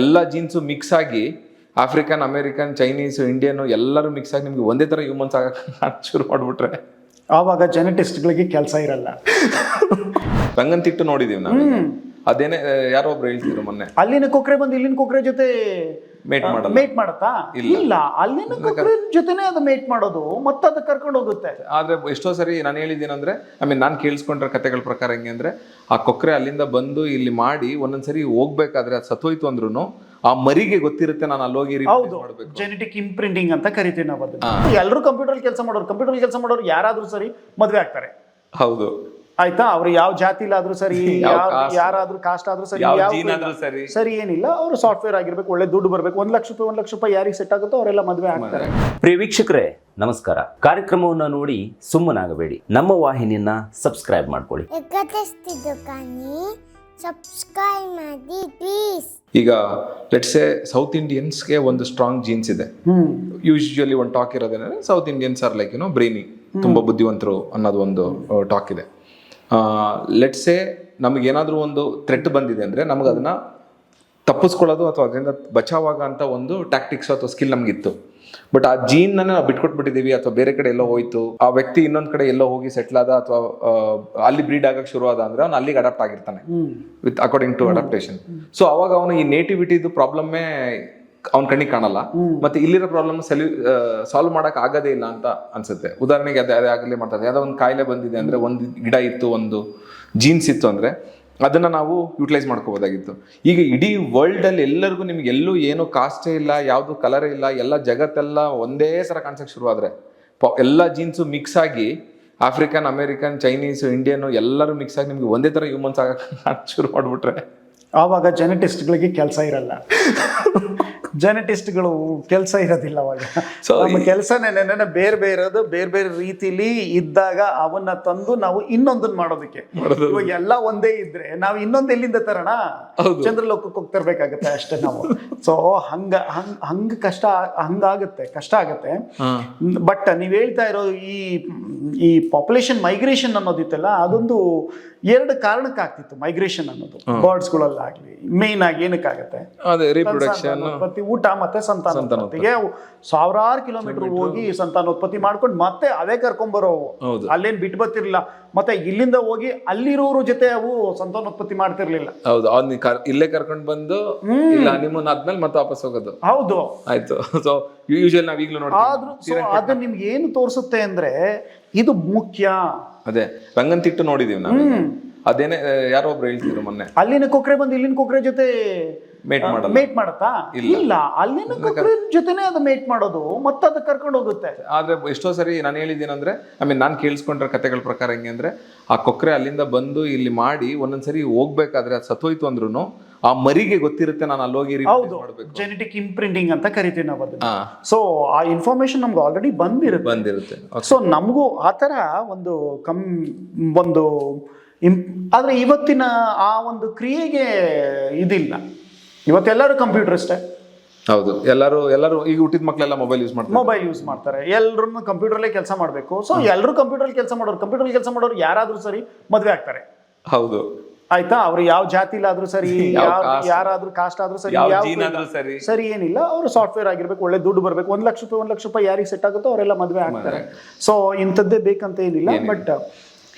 ಎಲ್ಲ genes mix ಆಗಿ African American Chinese Indian ಎಲ್ಲರೂ ಮಿಕ್ಸ್ ಆಗಿ ನಿಮ್ಗೆ ಒಂದೇ ತರ ಹ್ಯೂಮನ್ಸ್ ಆಗಕ್ಕೆ ಶುರು ಮಾಡ್ಬಿಟ್ರೆ. ಆವಾಗ ಜೆನೆಟಿಸ್ಟ್ಗಳಿಗೆ ಕೆಲಸ ಇರಲ್ಲ. ರಂಗಂತಿಟ್ಟು ನೋಡಿದೀವಿ ನಾವು ಅದೇನೇ ಯಾರೋ ಒಬ್ರು ಹೇಳ್ತಿದ್ರು ಮೊನ್ನೆ. ಅಲ್ಲಿನ ಕೊಕ್ರೆ ಬಂದು ಇಲ್ಲಿನ ಕೊಕ್ರೆ ಜೊತೆ ಮೇಟ್ ಮಾಡಲ್ಲ. ಮೇಟ್ ಮಾಡುತ್ತಾ? ಇಲ್ಲ. ಅಲ್ಲಿನ ಜೊತೆನೆ ಅದು ಮೇಟ್ ಮಾಡೋದು. ಮತ್ತೆ ಅದು ಕರ್ಕೊಂಡು ಹೋಗುತ್ತೆ. ಆದ್ರೆ ಎಷ್ಟೋ ಸರಿ ನಾನು ಹೇಳಿದ್ದೇನಂದ್ರೆ ಐ ಮೀನ್ ನಾನು ಕೇಳಿಸ್ಕೊಂಡ್ರೆ ಕತೆಗಳ ಪ್ರಕಾರ ಹೆಂಗೆ ಅಂದ್ರೆ ಆ ಕೊಕ್ರೆ ಅಲ್ಲಿಂದ ಬಂದು ಇಲ್ಲಿ ಮಾಡಿ ಒಂದೊಂದ್ಸರಿ ಹೋಗ್ಬೇಕಾದ್ರೆ ಅದು ಸತ್ತೋಯ್ತು ಅಂದ್ರೂ ಆ ಮರಿಗೆ ಗೊತ್ತಿರುತ್ತೆ ನಾನು ಅಲ್ಲಿ ಹೌದು. ಜೆನೆಟಿಕ್ ಇಂಪ್ರಿಂಟಿಂಗ್ ಅಂತ ಕರಿತೀವಿ ನಾವು ಅದನ್ನ. ಎಲ್ಲರೂ ಕಂಪ್ಯೂಟರ್ ಕೆಲಸ ಮಾಡೋರು. ಕಂಪ್ಯೂಟರ್ ಕೆಲಸ ಮಾಡೋರು ಯಾರಾದ್ರೂ ಸರಿ ಮದ್ವೆ ಆಗ್ತಾರೆ. ಹೌದು. ಆಯ್ತಾ? ಅವ್ರು ಯಾವ ಜಾತಿಲಾದ್ರೂ ಸರಿ ಯಾರಾದ್ರೂ ಕಾಸ್ಟ್ ಆದ್ರೂ ಸರಿ ಯಾವ ಯಾವ ಜೀನ್ ಆದ್ರೂ ಸರಿ. ಸರಿ ಏನಿಲ್ಲ. ಅವರು ಸಾಫ್ಟ್ವೇರ್ ಆಗಿರ್ಬೇಕು ಒಳ್ಳೆ ದುಡ್ಡು ಬರ್ಬೇಕು. ಒಂದ್ ಲಕ್ಷ ರೂಪಾಯಿ ಒಂದ್ ಲಕ್ಷ ರೂಪಾಯಿ ಯಾರಿಗೆ ಸೆಟ್ ಆಗುತ್ತೋ ಅವರೆಲ್ಲ ಮದ್ವೆ ಆಗ್ತಾರೆ. ಪ್ರಿಯ ವೀಕ್ಷಕರೇ ನಮಸ್ಕಾರ. ಕಾರ್ಯಕ್ರಮವನ್ನು ನೋಡಿ ಸುಮ್ಮನಾಗಬೇಡಿ. ನಮ್ಮ ವಾಹಿನಿಯನ್ನ ಸಬ್ಸ್ಕ್ರೈಬ್ ಮಾಡ್ಕೊಳ್ಳಿ. ಸಬ್ಸ್ಕ್ರೈಬ್ ಮಾಡಿ ಪ್ಲೀಸ್ ಈಗ ಲೆಟ್ಸೆ ಸೌತ್ ಇಂಡಿಯನ್ಸ್ಗೆ ಒಂದು ಸ್ಟ್ರಾಂಗ್ ಜೀನ್ಸ್ ಇದೆ. ಯೂಶಲಿ ಯೂಶುವಲಿ ಒಂದು ಟಾಕ್ ಇರೋದೇನಂದ್ರೆ ಸೌತ್ ಇಂಡಿಯನ್ಸ್ ಆರ್ ಲೈಕ್ ಏನೋ ಬ್ರೈನಿ ತುಂಬಾ ಬುದ್ಧಿವಂತರು ಅನ್ನೋದು ಒಂದು ಟಾಕ್ ಇದೆ. ಲೆಟ್ಸೆ ಏನಾದರೂ ಒಂದು ಥ್ರೆಟ್ ಬಂದಿದೆ ಅಂದರೆ ನಮ್ಗೆ ಅದನ್ನ ತಪ್ಪಿಸ್ಕೊಳ್ಳೋದು ಅಥವಾ ಅದರಿಂದ ಬಚಾವಾಗ ಅಂತ ಒಂದು ಟ್ಯಾಕ್ಟಿಕ್ಸ್ ಅಥವಾ ಸ್ಕಿಲ್ ನಮಗಿತ್ತು. ಬಟ್ ಆ ಜೀನ್ ನಾವು ಬಿಟ್ಕೊಟ್ಬಿಟ್ಟಿದ್ದೀವಿ ಅಥವಾ ಬೇರೆ ಕಡೆ ಎಲ್ಲೋ ಹೋಯ್ತು ಆ ವ್ಯಕ್ತಿ ಇನ್ನೊಂದು ಕಡೆ ಎಲ್ಲೋ ಹೋಗಿ ಸೆಟ್ಲ್ ಆದ ಅಥವಾ ಅಲ್ಲಿ ಬ್ರೀಡ್ ಆಗಕ್ಕೆ ಶುರು ಆದ ಅಂದ್ರೆ ಅವ್ನು ಅಲ್ಲಿಗೆ ಅಡಾಪ್ಟ್ ಆಗಿರ್ತಾನೆ. With according to adaptation so ಅವಾಗ ಅವನು ಈ ನೇಟಿವಿಟಿದು ಪ್ರಾಬ್ಲಮ್ಮೇ ಅವ್ನ ಕಣ್ಣಿಗೆ ಕಾಣಲ್ಲ. ಮತ್ತೆ ಇಲ್ಲಿರೋ ಪ್ರಾಬ್ಲಮ್ ಸೆಲ್ಯೂ ಸಾಲ್ವ್ ಮಾಡಕ್ ಆಗದೇ ಇಲ್ಲ ಅಂತ ಅನ್ಸುತ್ತೆ. ಉದಾಹರಣೆಗೆ ಅದೇ ಅದೇ ಆಗಲಿ ಮಾಡ್ತಾರೆ. ಯಾವ್ದೋ ಒಂದು ಕಾಯಿಲೆ ಬಂದಿದೆ ಅಂದ್ರೆ ಒಂದು ಗಿಡ ಇತ್ತು ಒಂದು ಜೀನ್ಸ್ ಇತ್ತು ಅಂದ್ರೆ ಅದನ್ನ ನಾವು ಯುಟಿಲೈಸ್ ಮಾಡ್ಕೋಬೋದಾಗಿತ್ತು. ಈಗ ಇಡೀ ವರ್ಲ್ಡ್ ಅಲ್ಲಿ ಎಲ್ಲರಿಗೂ ನಿಮ್ಗೆ ಎಲ್ಲೂ ಏನು ಕಾಸ್ಟೇ ಇಲ್ಲ ಯಾವುದು ಕಲರೇ ಇಲ್ಲ ಎಲ್ಲ ಜಗತ್ತೆಲ್ಲ ಒಂದೇ ಸರ ಕಾಣಿಸಕ್ ಶುರು ಆದ್ರೆ ಪ- ಎಲ್ಲ ಜೀನ್ಸು ಮಿಕ್ಸ್ ಆಗಿ ಆಫ್ರಿಕನ್ ಅಮೇರಿಕನ್ ಚೈನೀಸ್ ಇಂಡಿಯನ್ ಎಲ್ಲರೂ ಮಿಕ್ಸ್ ಆಗಿ ನಿಮ್ಗೆ ಒಂದೇ ತರ ಹ್ಯೂಮನ್ಸ್ ಆಗಕ್ಕೆ ಶುರು ಮಾಡ್ಬಿಟ್ರೆ. ಆವಾಗ ಜೆನೆಟಿಸ್ಟ್ಗಳಿಗೆ ಕೆಲಸ ಇರಲ್ಲ. ಜೆನೆಟಿಸ್ಟ್ಗಳು ಕೆಲಸ ಇರೋದಿಲ್ಲ ಅವಾಗ. ಸೊ ನಮ್ಮ ಕೆಲಸನೇ ನೆನೆ ಬೇರೆ ಇರೋದು ಬೇರೆ ಬೇರೆ ರೀತಿಲಿ ಇದ್ದಾಗ ಅವನ್ನ ತಂದು ನಾವು ಇನ್ನೊಂದನ್ನ ಮಾಡೋದಕ್ಕೆ. ಇವಾಗ ಎಲ್ಲ ಒಂದೇ ಇದ್ರೆ ನಾವು ಇನ್ನೊಂದು ಎಲ್ಲಿಂದ ತರೋಣ? ಚಂದ್ರಲೋಕಕ್ಕೆ ಹೋಗ್ತಿರ್ಬೇಕಾಗತ್ತೆ ಅಷ್ಟೇ ನಾವು. ಸೊ ಹಂಗ ಹಂಗ ಹಂಗ ಕಷ್ಟ ಹಂಗಾಗತ್ತೆ ಕಷ್ಟ ಆಗತ್ತೆ. ಬಟ್ ನೀವ್ ಹೇಳ್ತಾ ಇರೋ ಈ ಈ ಪಾಪ್ಯುಲೇಷನ್ ಮೈಗ್ರೇಷನ್ ಅನ್ನೋದಿತ್ತಲ್ಲ ಅದೊಂದು ಎರಡು ಕಾರಣಕ್ಕಾಗ್ತಿತ್ತು ಮೈಗ್ರೇಷನ್ ಅನ್ನೋದು. ಬರ್ಡ್ಸ್ಗಳಲ್ಲಾಗ್ಲಿ ಮೇನ್ ಆಗಿ ಏನಕ್ಕಾಗತ್ತೆ? ಸಂತಾನೋತ್ಪತ್ತಿ ಊಟ ಮತ್ತೆ ಸಂತಾನೋತ್ಪತ್ತಿಗೆ ಸಾವಿರಾರು ಕಿಲೋಮೀಟರ್ ಹೋಗಿ ಸಂತಾನೋತ್ಪತ್ತಿ ಮಾಡ್ಕೊಂಡು ಮತ್ತೆ ಅವೇ ಕರ್ಕೊಂಡ್ ಬರೋವು. ಹೌದು. ಅಲ್ಲೇನ್ ಬಿಟ್ಟು ಬರ್ತಿರ್ಲಿಲ್ಲ. ಮತ್ತೆ ಇಲ್ಲಿಂದ ಹೋಗಿ ಅಲ್ಲಿರೋರು ಜೊತೆ ಅವು ಸಂತಾನೋತ್ಪತ್ತಿ ಮಾಡ್ತಿರ್ಲಿಲ್ಲ. ಹೌದು ಅವ್ನ ಇಲ್ಲೇ ಕರ್ಕೊಂಡ್ ಬಂದು ಇಲ್ಲ ಹನಿಮೂನ್ ಆದ್ಮೇಲೆ ಮತ್ತೆ ವಾಪಸ್ ಹೋಗೋದು. ಹೌದು. ಆಯ್ತು. ಸೊ ಯೂಶಲ್ ನಾವ್ ಈಗಲೂ ಆದ್ರೂ ನೋಡ್ತೀವಿ ಅದು ನಿಮ್ಗೆ ಏನು ತೋರಿಸುತ್ತೆ ಅಂದ್ರೆ ಇದು ಮುಖ್ಯ. ಅದೇ ರಂಗನ್ ತಿಟ್ಟು ನೋಡಿದೀವಿ ನಾವು ಅದೇನೇ ಯಾರೋ ಒಬ್ರು ಹೇಳ್ತಿದ್ರು ಮೊನ್ನೆ. ಅಲ್ಲಿನ ಕೊಕ್ರೆ ಬಂದು ಇಲ್ಲಿನ ಕೊಕ್ರೆ ಜೊತೆ ಮೇಟ್ ಮಾಡಲ್ಲ. ಮೇಟ್ ಮಾಡತ್ತಾ? ಇಲ್ಲ. ಅಲ್ಲಿನ ಕೊಕ್ರೆ ಜೊತೆನೆ ಅದು ಮೇಟ್ ಮಾಡೋದು ಮತ್ತೆ ಅದು ಕರ್ಕೊಂಡು ಹೋಗುತ್ತೆ. ಆದ್ರೆ ಎಷ್ಟೋ ಸರಿ ನಾನು ಹೇಳಿದ್ದೀನಂದ್ರೆ ಐ ಮೀನ್ ನಾನು ಕೇಳಿಸ್ಕೊಂಡ್ರೆ ಕತೆಗಳ ಪ್ರಕಾರ ಹೆಂಗೆ ಅಂದ್ರೆ ಆ ಕೊಕ್ರೆ ಅಲ್ಲಿಂದ ಬಂದು ಇಲ್ಲಿ ಮಾಡಿ ಒಂದೊಂದ್ಸರಿ ಹೋಗ್ಬೇಕಾದ್ರೆ ಅದು ಸತ್ತೋಯ್ತು ಅಂದ್ರೂ ಆ ಮರಿಗೆ ಗೊತ್ತಿರುತ್ತೆ ನಾನು ಅಲ್ಲಿ ಹೋಗಿ ಹೌದು. ಜೆನೆಟಿಕ್ ಇಂಪ್ರಿಂಟಿಂಗ್ ಅಂತ ಕರಿತೀವಿ ನಾವು ಅದನ್ನ. ಸೊ ಆ ಇನ್ಫಾರ್ಮೇಶನ್ ನಮ್ಗೆ ಆಲ್ರೆಡಿ ಬಂದಿರುತ್ತೆ. ಬಂದಿರುತ್ತೆ. ಸೊ ನಮಗೂ ಆ ಥರ ಒಂದು ಕಮ್ ಒಂದು ಇಂ- ಆದರೆ ಇವತ್ತಿನ ಆ ಒಂದು ಕ್ರಿಯೆಗೆ ಇದಿಲ್ಲ. ಇವತ್ತೆಲ್ಲರೂ ಕಂಪ್ಯೂಟರ್ ಅಷ್ಟೇ. ಹೌದು ಎಲ್ಲರೂ ಎಲ್ಲರೂ ಈಗ ಹುಟ್ಟಿದ ಮಕ್ಕಳೆಲ್ಲ ಮೊಬೈಲ್ ಯೂಸ್ ಮಾಡ್ತಾರೆ. ಮೊಬೈಲ್ ಯೂಸ್ ಮಾಡ್ತಾರೆ. ಎಲ್ಲರೂ ಕಂಪ್ಯೂಟರ್ಲೇ ಕೆಲಸ ಮಾಡಬೇಕು. ಸೊ ಎಲ್ಲರೂ ಕಂಪ್ಯೂಟರ್ ಕೆಲಸ ಮಾಡೋರು ಕಂಪ್ಯೂಟರ್ ಕೆಲಸ ಮಾಡೋರು ಯಾರಾದರೂ ಸರಿ ಮದುವೆ ಆಗ್ತಾರೆ. ಹೌದು. ಆಯ್ತಾ? ಅವ್ರು ಯಾವ ಜಾತಿಲಾದ್ರೂ ಸರಿ ಯಾರಾದ್ರೂ ಕಾಸ್ಟ್ ಆದ್ರೂ ಸರಿ ಯಾವ ಸರಿ. ಸರಿ ಏನಿಲ್ಲ. ಅವರು ಸಾಫ್ಟ್ವೇರ್ ಆಗಿರ್ಬೇಕು ಒಳ್ಳೆ ದುಡ್ಡು ಬರ್ಬೇಕು. ಒಂದ್ ಲಕ್ಷ ರೂಪಾಯಿ ಒಂದ್ ಲಕ್ಷ ರೂಪಾಯಿ ಯಾರಿಗೆ ಸೆಟ್ ಆಗುತ್ತೋ ಅವರೆಲ್ಲ ಮದುವೆ ಆಗ್ತಾರೆ. ಸೊ ಇಂಥದ್ದೇ ಬೇಕಂತ ಏನಿಲ್ಲ. ಬಟ್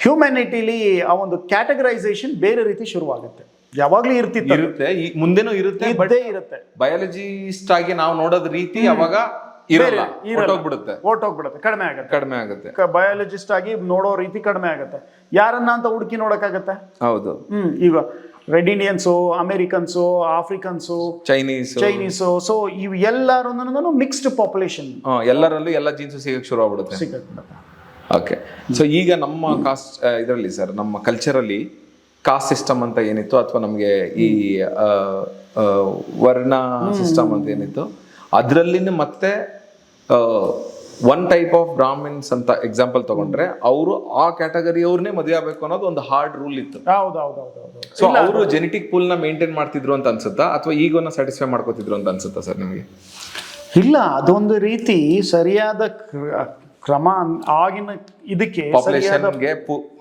ಹ್ಯೂಮ್ಯಾನಿಟಿಲಿ ಆ ಒಂದು ಕ್ಯಾಟಗರೈಸೇಷನ್ ಬೇರೆ ರೀತಿ ಶುರುವಾಗುತ್ತೆ. ಯಾವಾಗ್ಲೂ ಇರ್ತಿತ್ತು. ಇರುತ್ತೆ ಈ ಮುಂದೆನೂ ಇರುತ್ತೆ ಬಟ್ ಇದ್ದೇ ಇರುತ್ತೆ. ಬಯಾಲಜಿಸ್ಟ್ ಆಗಿ ನಾವು ನೋಡೋದ್ ರೀತಿ ಅವಾಗ ಇರಲ್ಲ. ಹೊರ್ಟೋಗ್ಬಿಡುತ್ತೆ ಹೊರ್ಟೋಗ್ಬಿಡುತ್ತೆ ಕಡಿಮೆ ಆಗುತ್ತೆ. ಕಡಿಮೆ ಆಗುತ್ತೆ. ಬಯಾಲಜಿಸ್ಟ್ ಆಗಿ ನೋಡೋ ರೀತಿ ಕಡಿಮೆ ಆಗುತ್ತೆ. ಯಾರನ್ನ ಅಂತ ಹುಡುಕಿ ನೋಡಕ್ಕಾಗತ್ತೆ? ಹೌದು. ಹ್ಮ್ ಈಗ red Indians Americans Africans Chinese Chinese so ಇವು ಎಲ್ಲರೂ ಮಿಕ್ಸ್ಡ್ ಪಾಪ್ಯುಲೇಷನ್ ಎಲ್ಲರಲ್ಲೂ ಎಲ್ಲ ಜೀನ್ಸ್ ಸಿಗಕ್ಕೆ ಶುರು ಆಗ್ಬಿಡುತ್ತೆ ಸಿಗುತ್ತೆ ಓಕೆ ಸೊ ಈಗ ನಮ್ಮ ಕಾಸ್ಟ್ ಇದರಲ್ಲಿ ಸರ್ ನಮ್ಮ ಕಲ್ಚರಲ್ಲಿ ಕಾಸ್ಟ್ ಸಿಸ್ಟಮ್ ಅಂತ ಏನಿತ್ತು ಅಥವಾ ನಮಗೆ ಈ ವರ್ಣ ಸಿಸ್ಟಮ್ ಅಂತ ಏನಿತ್ತು ಅದರಲ್ಲಿನ ಮತ್ತೆ ಒನ್ ಟೈಪ್ ಆಫ್ ಬ್ರಾಹ್ಮಿನ್ಸ್ ಅಂತ ಎಕ್ಸಾಂಪಲ್ ತಗೊಂಡ್ರೆ ಅವರು ಆ ಕ್ಯಾಟಗರಿ ಅವ್ರನ್ನೇ ಮದುವೆ ಆಗಬೇಕು ಅನ್ನೋದು ಒಂದು ಹಾರ್ಡ್ ರೂಲ್ ಇತ್ತು. ಸೊ ಅವರು ಜೆನೆಟಿಕ್ ಪೂಲ್ನ ಮೇಂಟೈನ್ ಮಾಡ್ತಿದ್ರು ಅಂತ ಅನ್ಸುತ್ತಾ? ಅಥವಾ ಈಗೋನ ಸ್ಯಾಟಿಸ್ಫೈ ಮಾಡ್ಕೋತಿದ್ರು ಅಂತ ಅನ್ಸುತ್ತಾ ಸರ್ ನಿಮಗೆ? ಇಲ್ಲ ಅದೊಂದು ರೀತಿ ಸರಿಯಾದ ಕ್ರಮ ಆಗಿನ ಇದಕ್ಕೆ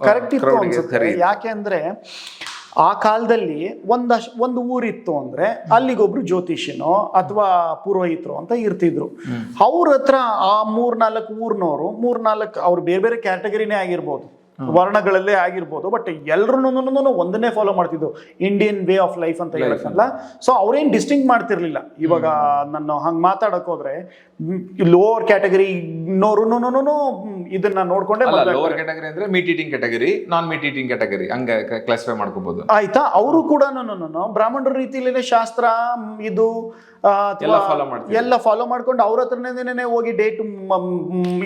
ಕರೆಕ್ಟ್ ಇತ್ತು ಅನ್ಸುತ್ತೆ. ಸರಿ ಯಾಕೆ ಅಂದ್ರೆ ಆ ಕಾಲದಲ್ಲಿ ಒಂದಶ್ ಒಂದು ಊರಿತ್ತು ಅಂದ್ರೆ ಅಲ್ಲಿಗೊಬ್ರು ಜ್ಯೋತಿಷಿನೋ ಅಥವಾ ಪುರೋಹಿತರು ಅಂತ ಇರ್ತಿದ್ರು. ಅವ್ರ ಹತ್ರ ಆ ಮೂರ್ನಾಲ್ಕು ಊರ್ನವರು ಮೂರ್ನಾಲ್ಕು ಅವ್ರು ಬೇರೆ ಬೇರೆ ಕ್ಯಾಟಗರಿನೇ ಆಗಿರ್ಬೋದು. ವರ್ಣಗಳಲ್ಲೇ ಆಗಿರ್ಬೋದು ಬಟ್ ಎಲ್ಲರೂ ಒಂದನ್ನೇ ಫಾಲೋ ಮಾಡ್ತಿದ್ರು ಇಂಡಿಯನ್ ವೇ ಆಫ್ ಲೈಫ್ ಅಂತ ಹೇಳಕ್ಕಲ್ಲ ಸೊ ಅವ್ರೇನ್ ಡಿಸ್ಟಿಂಕ್ ಮಾಡ್ತಿರ್ಲಿಲ್ಲ. ಇವಾಗ ನಾನು ಹಂಗ್ ಮಾತಾಡಕ್ ಹೋದ್ರೆ ಲೋವರ್ ಕ್ಯಾಟಗರಿ ಇದನ್ನ ನೋಡ್ಕೊಂಡೆ ಲೋವರ್ ಕ್ಯಾಟಗರಿ ಅಂದ್ರೆ meat eating category non meat eating category ಹಂಗೆ ಕ್ಲಾಸಿಫೈ ಮಾಡ್ಕೋಬಹುದು ಆಯ್ತಾ? ಅವರು ಕೂಡ ಬ್ರಾಹ್ಮಣರ ರೀತಿಯಲ್ಲೇ ಶಾಸ್ತ್ರ ಇದು ಎಲ್ಲ ಫಾಲೋ ಮಾಡ್ಕೊಂಡು ಅವ್ರ ಹತ್ರನೇ ಹೋಗಿ ಡೇಟ್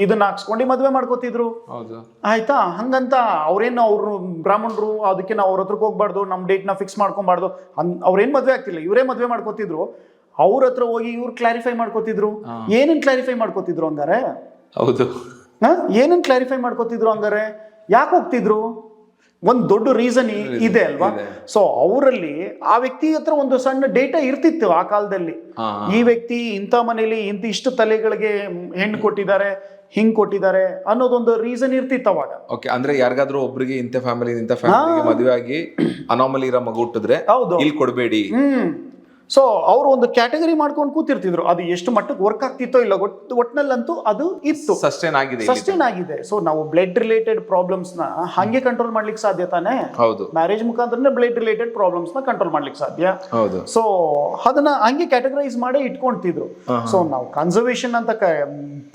ಇದನ್ನ ಹಾಕ್ಸ್ಕೊಂಡು ಮದ್ವೆ ಮಾಡ್ಕೋತಿದ್ರು. ಆಯ್ತಾ? ಆಯ್ತಾ ಹಂಗಂತ ಅವ್ರೇನು ಅವ್ರು ಬ್ರಾಹ್ಮಣರು ಅದಕ್ಕೆ ನಾವು ಅವ್ರ ಹತ್ರಕ್ಕೆ ಹೋಗ್ಬಾರ್ದು ನಮ್ಮ ಡೇಟ್ನ ಫಿಕ್ಸ್ ಮಾಡ್ಕೊಬಾರ್ದು ಅನ್ ಅವ್ರೇನು ಮದ್ವೆ ಆಗ್ತಿಲ್ಲ. ಇವರೇ ಮದ್ವೆ ಮಾಡ್ಕೋತಿದ್ರು. ಅವ್ರ ಹತ್ರ ಹೋಗಿ ಇವ್ರು ಕ್ಲಾರಿಫೈ ಮಾಡ್ಕೋತಿದ್ರು. ಏನೇನ್ ಕ್ಲಾರಿಫೈ ಮಾಡ್ಕೋತಿದ್ರು ಅಂದರೆ ಹೌದು. ಏನೇನು ಕ್ಲಾರಿಫೈ ಮಾಡ್ಕೋತಿದ್ರು ಅಂದರೆ ಯಾಕೆ ಹೋಗ್ತಿದ್ರು? ಒಂದ್ ದೊಡ್ಡ ರೀಸನ್ ಇದೆ ಅಲ್ವಾ? ಸೊ ಅವರಲ್ಲಿ ಆ ವ್ಯಕ್ತಿ ಹತ್ರ ಒಂದು ಸಣ್ಣ ಡೇಟಾ ಇರ್ತಿತ್ತು ಆ ಕಾಲದಲ್ಲಿ. ಈ ವ್ಯಕ್ತಿ ಇಂಥ ಮನೇಲಿ ಇಂಥ ಇಷ್ಟು ತಲೆಗಳಿಗೆ ಹೆಣ್ಣು ಕೊಟ್ಟಿದ್ದಾರೆ. ಹಿಂಗ್ ಕೊಟ್ಟಿದ್ದಾರೆ ಅನ್ನೋದೊಂದು ರೀಸನ್ ಇರ್ತಿತ್ತು ಅವಾಗ ಓಕೆ ಅಂದ್ರೆ ಯಾರಿಗಾದ್ರೂ ಒಬ್ರಿಗೆ ಇಂಥ ಫ್ಯಾಮಿಲಿ ಇಂಥ ಫ್ಯಾಮಿಲಿ ಮದುವೆ ಆಗಿ ಅನಾಮಲಿ ಇರೋ ಮಗು ಹುಟ್ಟಿದ್ರೆ ಹೌದು. ಇಲ್ಲಿ ಕೊಡಬೇಡಿ. ಸೊ ಅವರು ಒಂದು ಕ್ಯಾಟಗರಿ ಮಾಡ್ಕೊಂಡು ಕೂತಿರ್ತಿದ್ರು. ಅದು ಎಷ್ಟು ಮಟ್ಟಕ್ಕೆ ವರ್ಕ್ ಆಗ್ತಿತ್ತೋ ಇಲ್ಲ ಒಟ್ ಒಟ್ನಲ್ಲಂತೂ ಅದು ಇತ್ತು. ಸಸ್ಟೈನ್ ಆಗಿದೆ ಸಸ್ಟೈನ್ ಆಗಿದೆ. ಸೊ ನಾವು ಬ್ಲಡ್ ರಿಲೇಟೆಡ್ ಪ್ರಾಬ್ಲಮ್ಸ್ನ ಹಂಗೆ ಕಂಟ್ರೋಲ್ ಮಾಡ್ಲಿಕ್ಕೆ ಸಾಧ್ಯ ತಾನೇ? ಹೌದು. ಮ್ಯಾರೇಜ್ ಮುಖಾಂತರ ಬ್ಲಡ್ ರಿಲೇಟೆಡ್ ಪ್ರಾಬ್ಲಮ್ಸ್ನ ಕಂಟ್ರೋಲ್ ಮಾಡ್ಲಿಕ್ಕೆ ಸಾಧ್ಯ? ಹೌದು. ಸೊ ಅದನ್ನ ಹಂಗೆ ಕ್ಯಾಟಗರೈಸ್ ಮಾಡಿ ಇಟ್ಕೊಂತಿದ್ರು. ಸೊ ನಾವು ಕನ್ಸರ್ವೇಷನ್ ಅಂತ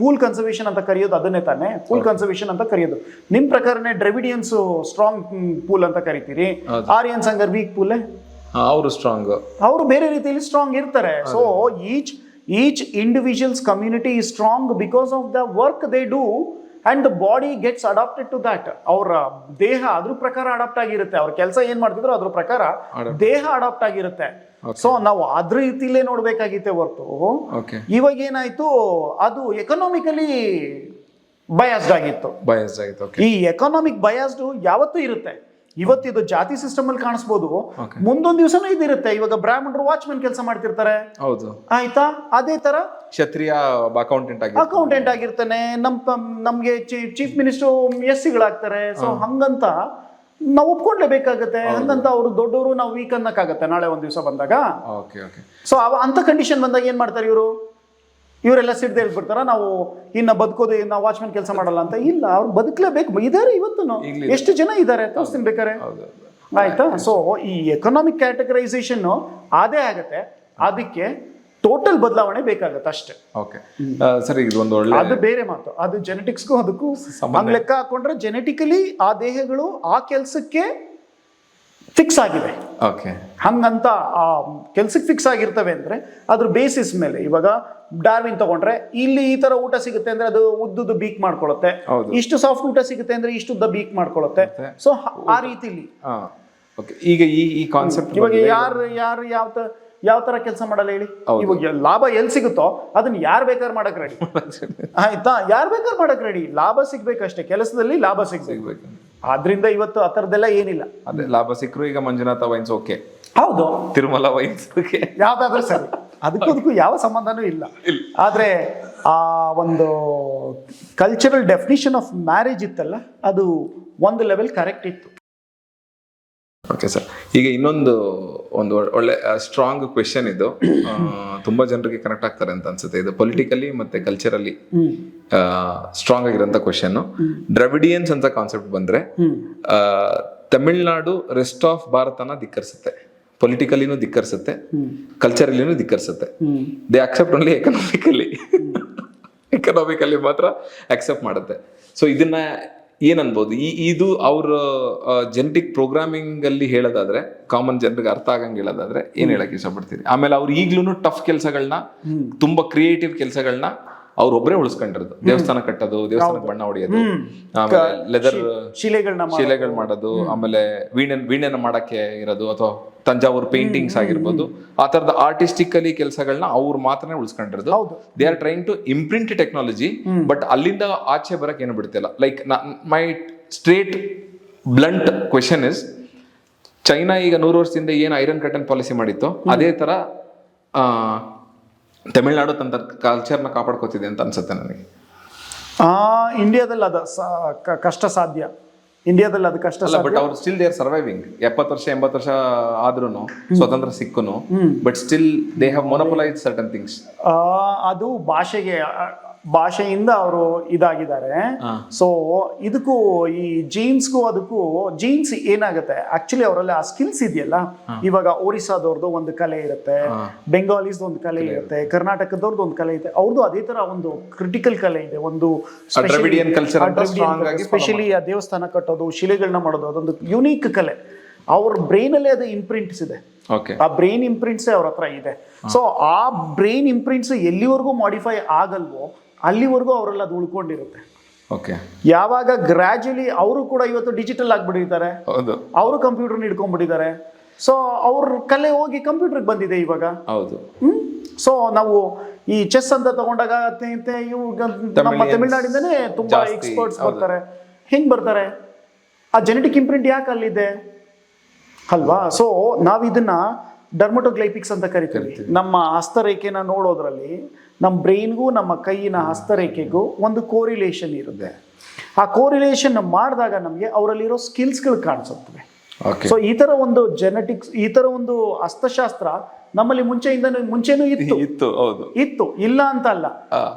ಪೂಲ್ ಕನ್ಸರ್ವೇಷನ್ ಅಂತ ಕರೆಯೋದು ಅದನ್ನೇ ತಾನೇ? ಪೂಲ್ ಕನ್ಸರ್ವೇಷನ್ ಅಂತ ಕರೆಯೋದು. ನಿಮ್ ಪ್ರಕಾರನೇ ಡ್ರೆವಿಡಿಯನ್ಸ್ ಸ್ಟ್ರಾಂಗ್ ಪೂಲ್ ಅಂತ ಕರಿತೀರಿ. ಆರ್ಯನ್ಸ್ ಹಂಗಾರೆ ವೀಕ್ ಪೂಲ್ ಅವರು ಸ್ಟ್ರಾಂಗ್ ಅವರು ಬೇರೆ ರೀತಿಯಲ್ಲಿ ಸ್ಟ್ರಾಂಗ್ ಇರ್ತಾರೆ. So each each individuals community is strong because of the work they do and the body gets adapted to that ಅವರ ದೇಹ ಅದ್ರ ಪ್ರಕಾರ ಅಡಾಪ್ಟ್ ಆಗಿರುತ್ತೆ. ಅವ್ರ ಕೆಲಸ ಏನ್ ಮಾಡ್ತಿದ್ರು ಅದ್ರ ಪ್ರಕಾರ ದೇಹ ಅಡಾಪ್ಟ್ ಆಗಿರುತ್ತೆ. ಸೊ ನಾವು ಅದ್ರ ರೀತಿಲೇ ನೋಡ್ಬೇಕಾಗಿತ್ತೆ ಹೊರತು. ಇವಾಗ ಏನಾಯ್ತು ಅದು ಎಕನಾಮಿಕಲಿ ಬಯಾಸ್ಡ್ ಆಗಿತ್ತು. ಬಯಸ್ ಆಗಿತ್ತು. ಈ ಎಕನಾಮಿಕ್ ಬಯಾಸ್ಡ್ ಯಾವತ್ತೂ ಇರುತ್ತೆ. ಇವತ್ತಿದು ಜಾತಿ ಸಿಸ್ಟಮ್ ಅಲ್ಲಿ ಕಾಣಿಸ್ಬೋದು. ಮುಂದೊಂದು ದಿವಸನೂ ಇದಿರುತ್ತೆ. ಇವಾಗ ಬ್ರಾಹ್ಮಣರು ವಾಚ್ಮನ್ ಕೆಲಸ ಮಾಡ್ತಿರ್ತಾರೆ. ಹೌದು. ಆಯ್ತಾ? ಅದೇ ತರ ಕ್ಷತ್ರಿಯ ಅಕೌಂಟೆಂಟ್ ಆಗಿ ಅಕೌಂಟೆಂಟ್ ಆಗಿರ್ತಾನೆ. ನಮ್ ನಮ್ಗೆ ಚೀಫ್ ಮಿನಿಸ್ಟರ್ ಎಸ್ ಸಿಗಳಾಗ್ತಾರೆ ಸೊ ಹಂಗಂತ ನಾವು ಒಪ್ಕೊಂಡ್ಲೇಬೇಕಾಗತ್ತೆ ಹಂಗಂತ ಅವರು ದೊಡ್ಡವರು ನಾವು ವೀಕ್ ಅನ್ನಕ್ಕಾಗತ್ತೆ ನಾಳೆ ಒಂದ್ ದಿವಸ ಬಂದಾಗ. ಓಕೆ ಓಕೆ ಸೊ ಅಂತ ಕಂಡೀಷನ್ ಬಂದಾಗ ಏನ್ ಮಾಡ್ತಾರೆ ಇವರು? ಇವರೆಲ್ಲ ಸಿಡ್ದೆ ಹೇಳ್ಬಿಡ್ತಾರ ನಾವು ಇನ್ನ ಬದುಕೋದು ನಾವು ವಾಚ್ಮನ್ ಕೆಲಸ ಮಾಡಲ್ಲ ಅಂತ? ಇಲ್ಲ ಅವ್ರು ಬದುಕಲೇಬೇಕು. ಇದಾರೆ ಇವತ್ತು ಎಷ್ಟು ಜನ ಇದ್ದಾರೆ ತೋರಿಸ್ತೀನಿ ಬೇಕಾರೆ ಆಯ್ತಾ? ಸೊ ಈ ಎಕನಾಮಿಕ್ ಕ್ಯಾಟಗರೈಸೇಷನ್ ಅದೇ ಆಗತ್ತೆ. ಅದಕ್ಕೆ ಟೋಟಲ್ ಬದಲಾವಣೆ ಬೇಕಾಗತ್ತೆ ಅಷ್ಟೇ. ಓಕೆ ಸರಿ ಇದು ಒಂದು ಒಳ್ಳೆ ಅದು ಬೇರೆ ಮಾತು. ಅದು ಜೆನೆಟಿಕ್ಸ್ಗೂ ಅದಕ್ಕೂ ಲೆಕ್ಕ ಹಾಕೊಂಡ್ರೆ ಜೆನೆಟಿಕಲಿ ಆ ದೇಹಗಳು ಆ ಕೆಲಸಕ್ಕೆ ಫಿಕ್ಸ್ ಆಗಿವೆ ಓಕೆ ಹಂಗಂತ ಆ ಕೆಲ್ಸಕ್ಕೆ ಫಿಕ್ಸ್ ಆಗಿರ್ತವೆ ಅಂದ್ರೆ ಅದ್ರ ಬೇಸಿಸ್ ಮೇಲೆ ಇವಾಗ ಡಾರ್ವಿನ್ ತಗೊಂಡ್ರೆ ಇಲ್ಲಿ ಈ ತರ ಊಟ ಸಿಗುತ್ತೆ ಅಂದ್ರೆ ಅದು ಉದ್ದುದು ಬೀಕ್ ಮಾಡ್ಕೊಳತ್ತೆ. ಇಷ್ಟು ಸಾಫ್ಟ್ ಊಟ ಸಿಗುತ್ತೆ ಅಂದ್ರೆ ಇಷ್ಟು ಉದ್ದ ಬೀಕ್ ಮಾಡ್ಕೊಳತ್ತೆ ಸೊ ಆ ರೀತಿಲಿ. ಈಗ ಈ ಈ ಕಾನ್ಸೆಪ್ಟ್ ಇವಾಗ ಯಾರು ಯಾರು ಯಾವ ಯಾವ ತರ ಕೆಲಸ ಮಾಡಲ್ಲ ಹೇಳಿ? ಇವಾಗ ಲಾಭ ಎಲ್ಲಿ ಸಿಗುತ್ತೋ ಅದನ್ನ ಯಾರು ಬೇಕಾದ್ರೆ ಮಾಡಕ್ ರೆಡಿ ಆಯ್ತಾ? ಯಾರು ಬೇಕಾದ್ರೆ ಮಾಡಕ್ ರೆಡಿ ಲಾಭ ಸಿಗ್ಬೇಕಷ್ಟೇ. ಕೆಲಸದಲ್ಲಿ ಲಾಭ ಸಿಗ್ಬೇಕು. ಆದ್ರಿಂದ ಇವತ್ತು ಆ ಥರದ್ದೆಲ್ಲ ಏನಿಲ್ಲ. ಅದೇ ಲಾಭ ಸಿಕ್ಕರು ಈಗ ಮಂಜುನಾಥ ವೈನ್ಸ್ ಓಕೆ. ಹೌದು. Tirumala wines okay. ಯಾವ್ದಾದ್ರೂ ಸರಿ. ಅದಕ್ಕೂ ಅದಕ್ಕೂ ಯಾವ ಸಂಬಂಧನೂ ಇಲ್ಲ. ಆದ್ರೆ ಆ ಒಂದು ಕಲ್ಚರಲ್ ಡೆಫಿನಿಷನ್ ಆಫ್ ಮ್ಯಾರೇಜ್ ಇತ್ತಲ್ಲ ಅದು ಒಂದು ಲೆವೆಲ್ ಕರೆಕ್ಟ್ ಇತ್ತು. ಓಕೆ ಸರ್ ಈಗ ಇನ್ನೊಂದು ಒಂದು ಒಳ್ಳೆ ಸ್ಟ್ರಾಂಗ್ ಕ್ವೆಶನ್ ಇದು. ತುಂಬಾ ಜನರಿಗೆ ಕನೆಕ್ಟ್ ಆಗ್ತಾರೆ ಅಂತ ಅನ್ಸುತ್ತೆ. ಇದು ಪೊಲಿಟಿಕಲಿ ಮತ್ತೆ ಕಲ್ಚರಲಿ ಸ್ಟ್ರಾಂಗ್ ಆಗಿರೋಂಥ ಕ್ವೆಶನ್ ದ್ರವಿಡಿಯನ್ಸ್ ಅಂತ ಕಾನ್ಸೆಪ್ಟ್ ಬಂದ್ರೆ ತಮಿಳ್ನಾಡು ರೆಸ್ಟ್ ಆಫ್ ಭಾರತನ ಧಿಕ್ಕರಿಸುತ್ತೆ. ಪೊಲಿಟಿಕಲಿನೂ ಧಿಕ್ಕರಿಸುತ್ತೆ. ಕಲ್ಚರಲಿನೂ ಧಿಕ್ಕರಿಸುತ್ತೆ. They accept only economically economically ಮಾತ್ರ ಅಕ್ಸೆಪ್ಟ್ ಮಾಡುತ್ತೆ. ಸೊ ಇದನ್ನ ಏನ್ ಅನ್ಬೋದು? ಈ ಇದು ಅವ್ರ ಜೆನೆಟಿಕ್ ಪ್ರೋಗ್ರಾಮಿಂಗ್ ಅಲ್ಲಿ ಹೇಳೋದಾದ್ರೆ ಕಾಮನ್ ಜನರಿಗೆ ಅರ್ಥ ಆಗಂಗೆ ಹೇಳೋದಾದ್ರೆ ಏನ್ ಹೇಳಕ್ ಇಷ್ಟಪಡ್ತೀರಿ? ಆಮೇಲೆ ಅವ್ರು ಈಗ್ಲೂ ಟಫ್ ಕೆಲಸಗಳನ್ನ ತುಂಬಾ ಕ್ರಿಯೇಟಿವ್ ಕೆಲಸಗಳನ್ನ ಅವ್ರ ಒಬ್ಬರೇ ಉಳಿಸ್ಕೊಂಡಿರೋದು ದೇವಸ್ಥಾನ ಕಟ್ಟೋದು ದೇವಸ್ಥಾನಕ್ಕೆ ಬಣ್ಣ ಹೊಡೆಯೋದು ಲೆದರ್ ಶಿಲೆಗಳನ್ನ ಶಿಲೆಗಳು ಮಾಡೋದು ಆಮೇಲೆ ವೀಣೆ ವೀಣೆನ ಮಾಡಕ್ಕೆ ಇರೋದು ಅಥವಾ ತಂಜಾವೂರ್ ಪೇಂಟಿಂಗ್ಸ್ ಆಗಿರ್ಬೋದು. ಆ ತರದ ಆರ್ಟಿಸ್ಟಿಕಲಿ ಕೆಲಸಗಳನ್ನ ಅವ್ರು ಮಾತ್ರ ಉಳಿಸ್ಕೊಂಡಿರೋದು. They are trying to imprint technology but ಅಲ್ಲಿಂದ ಆಚೆ ಬರಕ್ ಏನು ಬಿಡ್ತಿಲ್ಲ. Like my straight blunt question is China ಈಗ ನೂರು ವರ್ಷದಿಂದ ಏನು ಐರನ್ ಕಟನ್ ಪಾಲಿಸಿ ಮಾಡಿತ್ತು ಅದೇ ತರ ಆ, ತಮಿಳ್ನಾಡು ತನ್ನ ಕಲ್ಚರ್ನ ಕಾಪಾಡ್ಕೋತಿದೆ ಅಂತ ಅನ್ಸುತ್ತೆ ನನಗೆ. ಆ ಇಂಡಿಯಾದಲ್ಲಿ ಅದ ಕಷ್ಟ ಸಾಧ್ಯ. ಇಂಡಿಯಾದಲ್ಲಿ ಅದು ಕಷ್ಟ ಅಲ್ಲ ಬಟ್ ಅವ್ರು ಸ್ಟಿಲ್ ದೇ ಆರ್ ಸರ್ವೈವಿಂಗ್ ಎಪ್ಪತ್ತು ವರ್ಷ ಎಂಬತ್ತು ವರ್ಷ ಆದ್ರೂ ಸ್ವತಂತ್ರ ಸಿಕ್ಕುನು but still they have monopolise certain things ಆ, ಅದು ಭಾಷೆಗೆ ಭಾಷೆಯಿಂದ ಅವರು ಇದಾಗಿದ್ದಾರೆ. ಸೊ ಇದಕ್ಕೂ ಈ ಜೀನ್ಸ್ಗೂ ಅದಕ್ಕೂ ಜೀನ್ಸ್ ಏನಾಗುತ್ತೆ? ಆಕ್ಚುಲಿ ಅವರಲ್ಲಿ ಆ ಸ್ಕಿಲ್ಸ್ ಇದೆಯಲ್ಲ? ಇವಾಗ ಒರಿಸ್ಸಾದವ್ರದ್ದು ಒಂದು ಕಲೆ ಇರುತ್ತೆ ಬೆಂಗಾಲೀಸ್ ಒಂದು ಕಲೆ ಇರುತ್ತೆ ಕರ್ನಾಟಕದವ್ರದ್ದು ಒಂದು ಕಲೆ ಇದೆ ಅವ್ರದ್ದು ಅದೇ ತರ ಒಂದು ಕ್ರಿಟಿಕಲ್ ಕಲೆ ಇದೆ ಒಂದು ಸ್ಪೆಷಲಿ ಆ ದೇವಸ್ಥಾನ ಕಟ್ಟೋದು ಶಿಲೆಗಳನ್ನ ಮಾಡೋದು ಅದೊಂದು ಯುನೀಕ್ ಕಲೆ. ಅವ್ರ ಬ್ರೈನಲ್ಲೇ ಅದು ಇಂಪ್ರಿಂಟ್ಸ್ ಇದೆ. ಆ ಬ್ರೈನ್ ಇಂಪ್ರಿಂಟ್ಸ್ ಅವ್ರ ಹತ್ರ ಇದೆ. ಸೊ ಆ ಬ್ರೈನ್ ಇಂಪ್ರಿಂಟ್ಸ್ ಎಲ್ಲಿವರೆಗೂ ಮಾಡಿಫೈ ಆಗಲ್ವೋ ಅಲ್ಲಿವರೆಗೂ ಅವರೆಲ್ಲ ಅದು ಉಳ್ಕೊಂಡಿರುತ್ತೆ. ಓಕೆ ಯಾವಾಗ ಗ್ರ್ಯಾಜುಲಿ ಅವರು ಕೂಡ ಇವತ್ತು ಡಿಜಿಟಲ್ ಆಗಿಬಿಟ್ಟಿದ್ದಾರೆ ಹೌದು. ಅವರು ಕಂಪ್ಯೂಟರ್ನ ಹಿಡ್ಕೊಂಡ್ಬಿಟ್ಟಿದ್ದಾರೆ. ಸೊ ಅವ್ರ ಕಲೆ ಹೋಗಿ ಕಂಪ್ಯೂಟರ್ಗೆ ಬಂದಿದೆ ಇವಾಗ. ಹೌದು. ಸೊ ನಾವು ಈ ಚೆಸ್ ಅಂತ ತಗೊಂಡಾಗ ನಮ್ಮ ತಮಿಳ್ನಾಡಿಂದನೇ ತುಂಬಾ ಎಕ್ಸ್ಪರ್ಟ್ಸ್. ಬರ್ತಾರೆ. ಹೆಂಗ್ ಬರ್ತಾರೆ? ಆ ಜೆನೆಟಿಕ್ ಇಂಪ್ರಿಂಟ್ ಯಾಕೆ ಅಲ್ಲಿದೆ? ಅಲ್ವಾ? ಸೊ ನಾವು ಇದನ್ನ ಡರ್ಮಟೋಗ್ಲೈಪಿಕ್ಸ್ ಅಂತ ಕರಿತೀವಿ. ನಮ್ಮ ಹಸ್ತರೇಖೆನ ನೋಡೋದ್ರಲ್ಲಿ ನಮ್ಮ ಬ್ರೈನ್ಗೂ ನಮ್ಮ ಕೈಯಿನ ಹಸ್ತರೇಖೆಗೂ ಒಂದು ಕೋರಿಲೇಷನ್ ಇರುತ್ತೆ. ಆ ಕೋರಿಲೇಷನ್ ಮಾಡಿದಾಗ ನಮಗೆ ಅವರಲ್ಲಿರೋ ಸ್ಕಿಲ್ಸ್ಗಳು ಕಾಣಿಸುತ್ತವೆ. ಓಕೆ ಸೊ ಈ ಥರ ಒಂದು ಜೆನೆಟಿಕ್ಸ್ ಈ ಥರ ಒಂದು ಹಸ್ತಶಾಸ್ತ್ರ ನಮ್ಮಲ್ಲಿ ಮುಂಚೆಯಿಂದ ಮುಂಚೆನೂ ಇತ್ತು. ಇತ್ತು ಹೌದು. ಇತ್ತು ಇಲ್ಲ ಅಂತ ಅಲ್ಲ.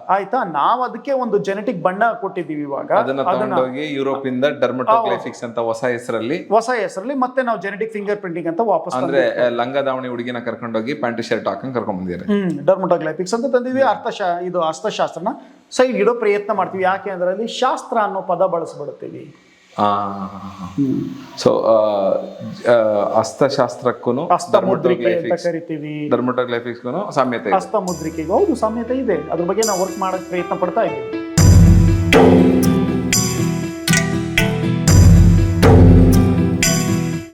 ಆಯ್ತಾ? ನಾವ್ ಅದಕ್ಕೆ ಒಂದು ಜೆನೆಟಿಕ್ ಬಣ್ಣ ಕೊಟ್ಟಿದ್ದೀವಿ ಇವಾಗ. ಅದನ್ನ ತಗೊಂಡ್ ತಗೊಂಡೋಗಿ ಯುರೋಪ್ ಇಂದ ಡರ್ಮಟೋಗ್ಲೈಫಿಕ್ಸ್ ಅಂತ ಹೊಸ ಹೆಸರಲ್ಲಿ. ಹೊಸ ಹೆಸರಲ್ಲಿ ಮತ್ತೆ ನಾವು ಜೆನೆಟಿಕ್ ಫಿಂಗರ್ ಪ್ರಿಂಟಿಂಗ್ ಅಂತ ವಾಪಸ್ ಅಂದ್ರೆ ಲಂಗ ದಾವಣಿ ಹುಡುಗಿನ ಕರ್ಕೊಂಡೋಗಿ ಪ್ಯಾಂಟ್ ಶರ್ಟ್ ಹಾಕೊಂಡ್ ಕರ್ಕೊಂಡ್ ಬಂದಿದ್ದಾರೆ ಹ್ಮ್ ಡರ್ಮಟೋಗ್ಲಿಫಿಕ್ಸ್ ಅಂತ ತಂದಿದ್ವಿ ಅರ್ಥಶಾ ಇದು ಅರ್ಥಶಾಸ್ತ್ರನ ಸೈಡ್ ಇಡೋ ಪ್ರಯತ್ನ ಮಾಡ್ತೀವಿ. ಯಾಕೆ ಅಂದ್ರೆ ಅಲ್ಲಿ ಶಾಸ್ತ್ರ ಅನ್ನೋ ಪದ ಬಳಸ್ಬಿಡ್ತೀವಿ. ಸೊ ಹಸ್ತಶಾಸ್ತ್ರಕ್ಕೂ ಹಸ್ತಮುದ್ರಿಕೆ ಅಂತ ಕರಿತೀವಿ. ಸಾಮ್ಯತೆ ಹಸ್ತಮುದ್ರಿಕೆಗೂ ಹೌದು ಸಾಮ್ಯತೆ ಇದೆ. ಅದ್ರ ಬಗ್ಗೆ ನಾವು ವರ್ಕ್ ಮಾಡಕ್ ಪ್ರಯತ್ನ ಪಡ್ತಾ ಇದ್ದೀವಿ.